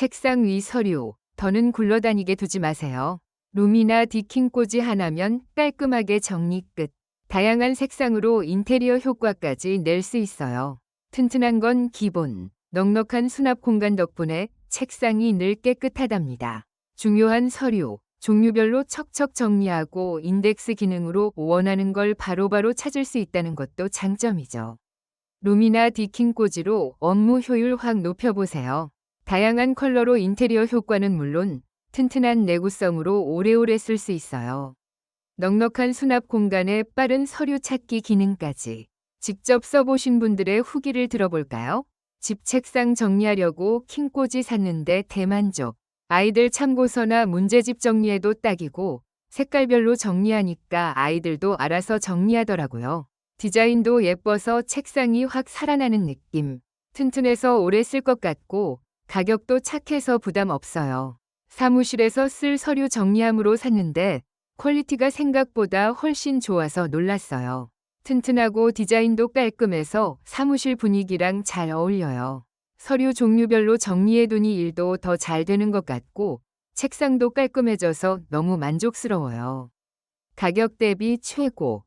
책상 위 서류, 더는 굴러다니게 두지 마세요. 룸이나 디킹 꽂이 하나면 깔끔하게 정리 끝. 다양한 색상으로 인테리어 효과까지 낼 수 있어요. 튼튼한 건 기본. 넉넉한 수납 공간 덕분에 책상이 늘 깨끗하답니다. 중요한 서류, 종류별로 척척 정리하고 인덱스 기능으로 원하는 걸 바로바로 찾을 수 있다는 것도 장점이죠. 룸이나 디킹 꽂이로 업무 효율 확 높여보세요. 다양한 컬러로 인테리어 효과는 물론 튼튼한 내구성으로 오래오래 쓸 수 있어요. 넉넉한 수납 공간에 빠른 서류 찾기 기능까지 직접 써보신 분들의 후기를 들어볼까요? 집 책상 정리하려고 킹꽂이 샀는데 대만족. 아이들 참고서나 문제집 정리해도 딱이고 색깔별로 정리하니까 아이들도 알아서 정리하더라고요. 디자인도 예뻐서 책상이 확 살아나는 느낌. 튼튼해서 오래 쓸 것 같고 가격도 착해서 부담 없어요. 사무실에서 쓸 서류 정리함으로 샀는데 퀄리티가 생각보다 훨씬 좋아서 놀랐어요. 튼튼하고 디자인도 깔끔해서 사무실 분위기랑 잘 어울려요. 서류 종류별로 정리해두니 일도 더 잘 되는 것 같고 책상도 깔끔해져서 너무 만족스러워요. 가격 대비 최고.